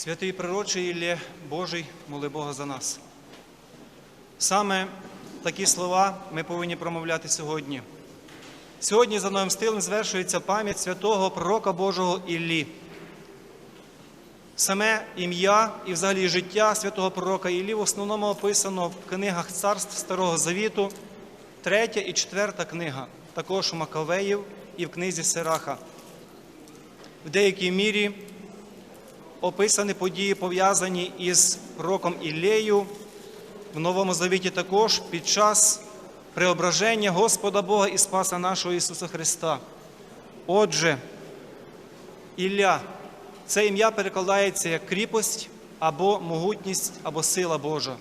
Святий пророче Іллє Божий, моли Бога за нас. Саме такі слова ми повинні промовляти сьогодні. Сьогодні за новим стилем звершується пам'ять святого пророка Божого Іллі. Саме ім'я і взагалі життя святого пророка Іллі в основному описано в книгах царств Старого Завіту, третя і четверта книга, також у Макавеїв і в книзі Сираха. В деякій мірі описані події, пов'язані із пророком Іллею в Новому Завіті також під час преображення Господа Бога і Спаса нашого Ісуса Христа. Отже, Ілля це ім'я перекладається як кріпость або могутність, або сила Божа.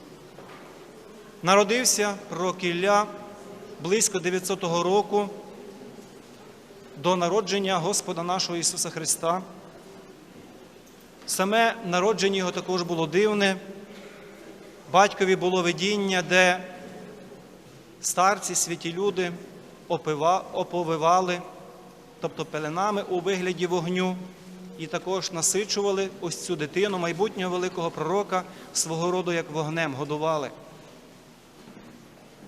Народився пророк Ілля близько 900 року до народження Господа нашого Ісуса Христа. Саме народження його також було дивне. Батькові було видіння, де старці, святі люди оповивали, тобто пеленами у вигляді вогню, і також насичували ось цю дитину, майбутнього великого пророка, свого роду як вогнем годували.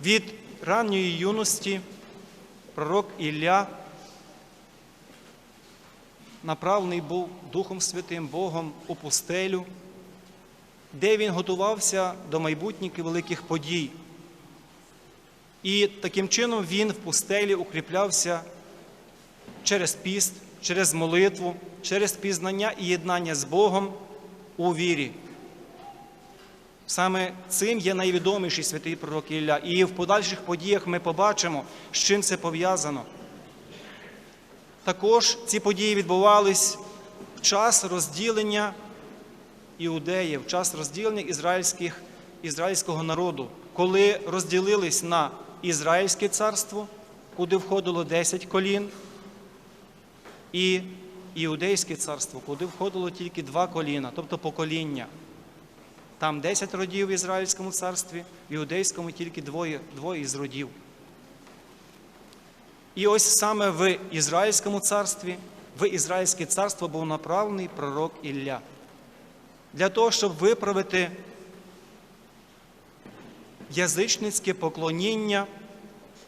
Від ранньої юності пророк Ілля направлений був Духом Святим Богом у пустелю, де він готувався до майбутніх великих подій. І таким чином він в пустелі укріплявся через піст, через молитву, через пізнання і єднання з Богом у вірі. Саме цим є найвідоміший святий пророк Ілля. І в подальших подіях ми побачимо, з чим це пов'язано. Також ці події відбувались в час розділення іудеїв, в час розділення ізраїльських, ізраїльського народу, коли розділились на Ізраїльське царство, куди входило 10 колін, і Іудейське царство, куди входило тільки два коліна, тобто покоління. Там 10 родів в Ізраїльському царстві, в Іудейському тільки двоє, двоє із родів. І ось саме в Ізраїльському царстві, в Ізраїльське царство був направлений пророк Ілля. Для того, щоб виправити язичницьке поклоніння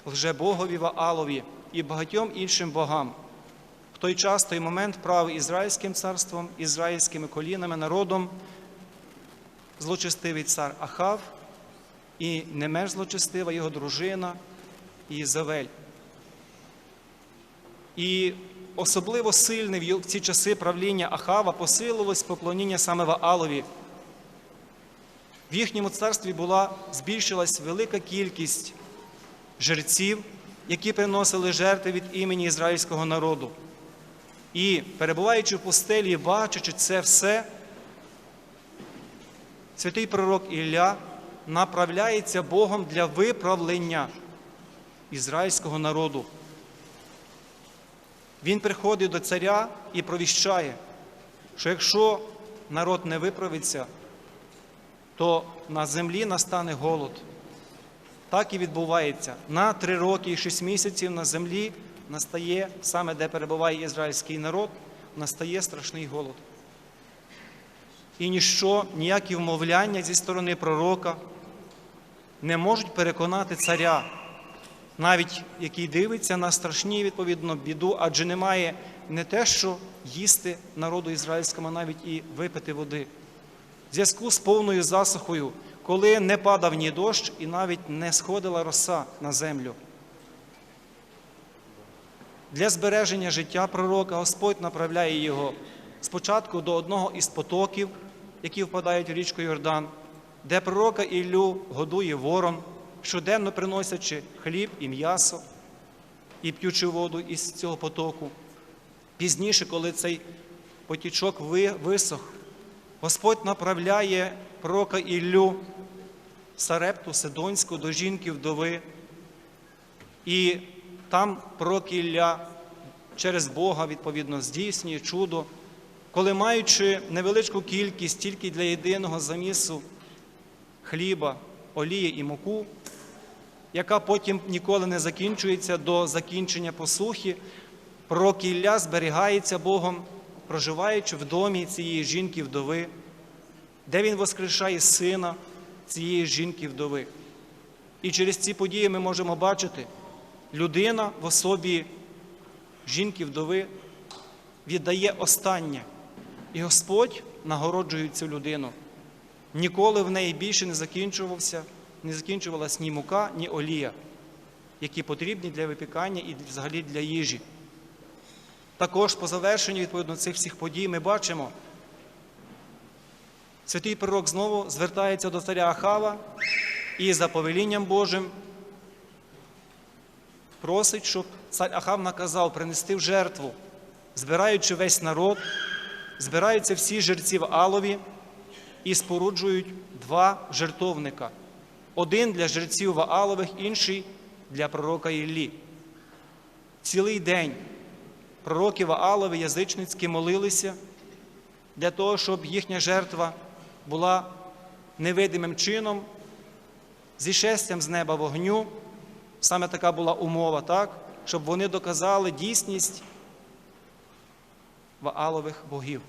лжебогові Ваалові і багатьом іншим богам. В той час, в той момент правив Ізраїльським царством, ізраїльськими колінами, народом, злочестивий цар Ахав і не менш злочестива його дружина Ізавель. І особливо сильне в ці часи правління Ахава посилилось поклоніння саме Ваалові. В їхньому царстві була збільшилась велика кількість жерців, які приносили жертви від імені ізраїльського народу. І перебуваючи в пустелі, бачачи це все, святий пророк Ілля направляється Богом для виправлення ізраїльського народу. Він приходить до царя і провіщає, що якщо народ не виправиться, то на землі настане голод. Так і відбувається. На три роки і шість місяців на землі настає, саме де перебуває ізраїльський народ, настає страшний голод. І ніщо, ніякі вмовляння зі сторони пророка не можуть переконати царя, навіть який дивиться на страшні відповідно біду, адже немає не те, що їсти народу ізраїльському, а навіть і випити води. В зв'язку з повною засухою, коли не падав ні дощ і навіть не сходила роса на землю. Для збереження життя пророка Господь направляє його спочатку до одного із потоків, які впадають в річку Йордан, де пророка Іллю годує ворон, щоденно приносячи хліб і м'ясо і п'ючи воду із цього потоку. Пізніше, коли цей потічок висох, Господь направляє пророка Іллю Сарепту Сидонську до жінки вдови. І там пророк Ілля через Бога, відповідно, здійснює чудо, коли маючи невеличку кількість тільки для єдиного замісу хліба, олії і муку, яка потім ніколи не закінчується до закінчення посухи, пророк зберігається Богом, проживаючи в домі цієї жінки вдови, де він воскрешає сина цієї жінки вдови. І через ці події ми можемо бачити, людина в особі жінки вдови віддає останнє. І Господь нагороджує цю людину. Ніколи в неї більше не закінчувався, не закінчувалась ні мука, ні олія, які потрібні для випікання і взагалі для їжі. Також по завершенню відповідно цих всіх подій ми бачимо, святий пророк знову звертається до царя Ахава і за повелінням Божим просить, щоб цар Ахав наказав принести в жертву, збираючи весь народ, збираються всі жерці в Алові і споруджують два жертовника. Один для жерців Ваалових, інший для пророка Іллі. Цілий день пророки Ваалові язичницькі молилися для того, щоб їхня жертва була невидимим чином, зі шестям з неба вогню. Саме така була умова, так? щоб вони доказали дійсність Ваалових богів.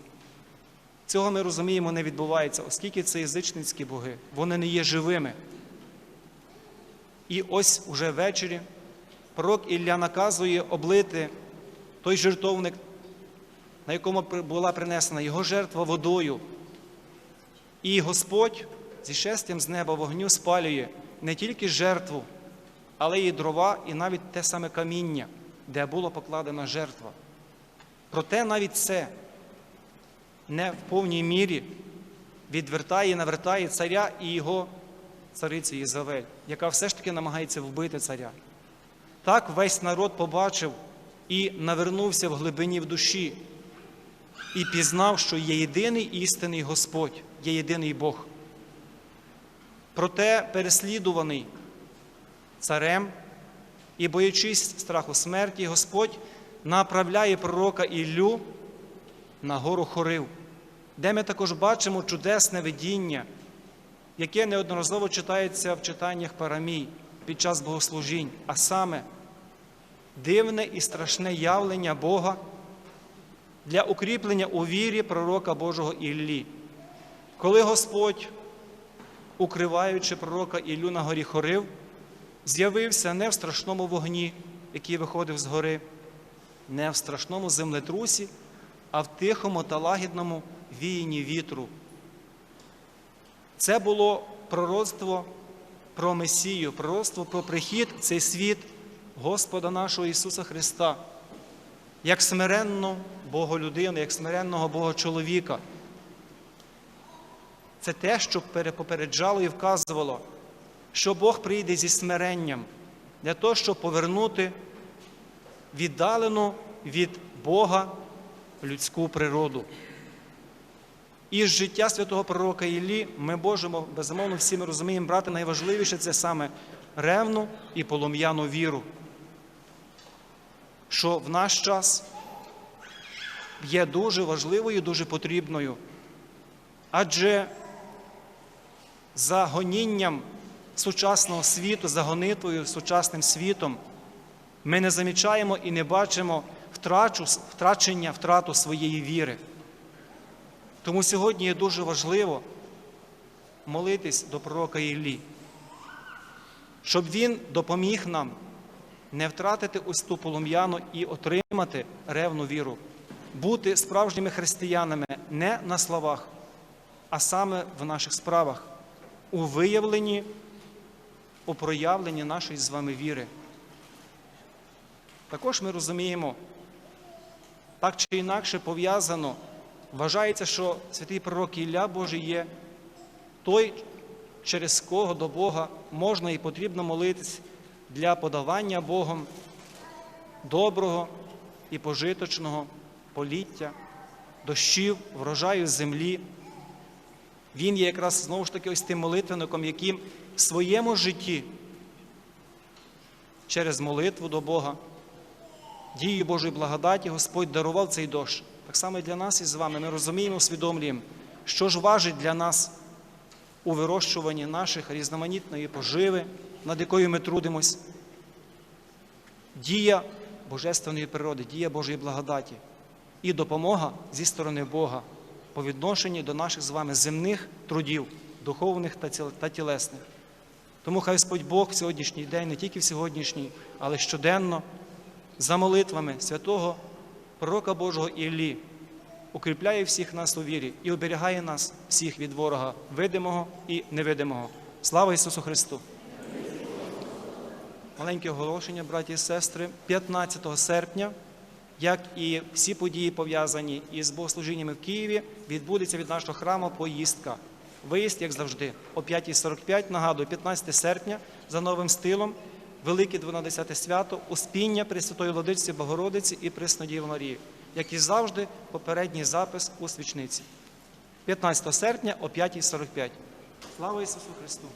Цього ми розуміємо не відбувається, оскільки це язичницькі боги, вони не є живими. І ось уже ввечері пророк Ілля наказує облити той жертовник, на якому була принесена його жертва водою. І Господь зі шестям з неба вогню спалює не тільки жертву, але й дрова, і навіть те саме каміння, де була покладена жертва. Проте навіть це не в повній мірі відвертає і навертає царя і його цариці Єзавель, яка все ж таки намагається вбити царя. Так весь народ побачив і навернувся в глибині в душі, і пізнав, що є єдиний істинний Господь, є єдиний Бог. Проте переслідуваний царем і, боячись страху смерті, Господь направляє пророка Іллю на гору Хорив, де ми також бачимо чудесне видіння, яке неодноразово читається в читаннях парамій під час богослужінь, а саме дивне і страшне явлення Бога для укріплення у вірі пророка Божого Іллі. Коли Господь, укриваючи пророка Іллю на горі Хорив, з'явився не в страшному вогні, який виходив з гори, не в страшному землетрусі, а в тихому та лагідному віянні вітру. Це було пророцтво про Месію, пророцтво про прихід в цей світ Господа нашого Ісуса Христа, як смиренну Боголюдину, як смиренного Бога чоловіка. Це те, що попереджало і вказувало, що Бог прийде зі смиренням для того, щоб повернути віддалену від Бога людську природу. І з життя святого пророка Іллі ми можемо, безумовно, всі ми розуміємо, брати найважливіше це саме ревну і полум'яну віру, що в наш час є дуже важливою, дуже потрібною. Адже за гонінням сучасного світу, за гонитвою сучасним світом, ми не замічаємо і не бачимо втрачу, втрачення втрату своєї віри. Тому сьогодні є дуже важливо молитись до пророка Іллі, щоб він допоміг нам не втратити ось ту полум'яну і отримати ревну віру, бути справжніми християнами не на словах, а саме в наших справах, у виявленні, у проявленні нашої з вами віри. Також ми розуміємо, так чи інакше пов'язано. Вважається, що святий пророк Ілля Божий є той, через кого до Бога можна і потрібно молитись для подавання Богом доброго і пожиточного поліття, дощів, врожаю землі. Він є якраз знову ж таки ось тим молитвенником, яким в своєму житті через молитву до Бога, дією Божої благодаті Господь дарував цей дощ. Так само і для нас із вами ми розуміємо, усвідомлюємо, що ж важить для нас у вирощуванні наших різноманітної поживи, над якою ми трудимось. Дія Божественної природи, дія Божої благодаті і допомога зі сторони Бога. по відношенню до наших з вами земних трудів, духовних та тілесних. Тому хай Господь Бог в сьогоднішній день, не тільки в сьогоднішній, але щоденно, за молитвами святого пророка Божого Іллі, укріпляє всіх нас у вірі і оберігає нас всіх від ворога видимого і невидимого. Слава Ісусу Христу! Маленьке оголошення, браті і сестри, 15 серпня, як і всі події пов'язані із богослужіннями в Києві, відбудеться від нашого храму поїздка. Виїзд, як завжди, о 5.45, нагадую, 15 серпня за новим стилом, Велике 12 свято, Успіння Пресвятої Владичці Богородиці і Преснодії Марії, як і завжди, попередній запис у свічниці. 15 серпня о 5.45. Слава Ісусу Христу!